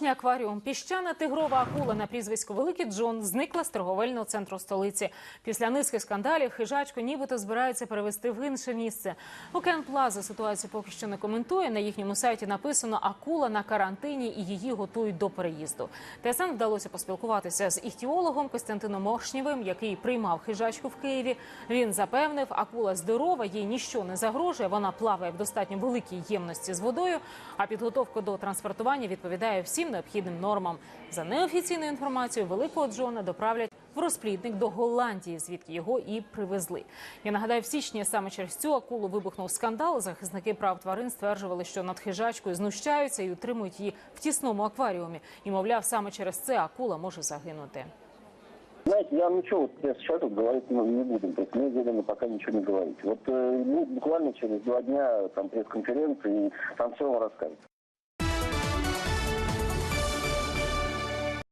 Порожній акваріум. Піщана тигрова акула на прізвисько Великий Джон зникла з торговельного центру столиці. Після низки скандалів хижачку нібито збираються перевести в інше місце. Океан Плаза ситуацію поки що не коментує. На їхньому сайті написано акула на карантині і її готують до переїзду. ТСН вдалося поспілкуватися з іхтіологом Костянтином Моршнєвим, який приймав хижачку в Києві. Він запевнив, акула здорова, їй ніщо не загрожує. Вона плаває в достатньо великій ємності з водою. А підготовка до транспортування відповідає всім необхідним нормам. За неофіційною інформацією, великого Джона доправлять в розплідник до Голландії, звідки його і привезли. Я нагадаю, в січні саме через цю акулу вибухнув скандал. Захисники прав тварин стверджували, що над хижачкою знущаються і утримують її в тісному акваріумі. І мовляв, саме через це акула може загинути. Знаете, я ничего вот я сейчас вот говорить ну, не буду. То есть мне велено пока ничего не говорить. Вот э, ну, буквально через два дня там пресс-конференции, и там все вам расскажут.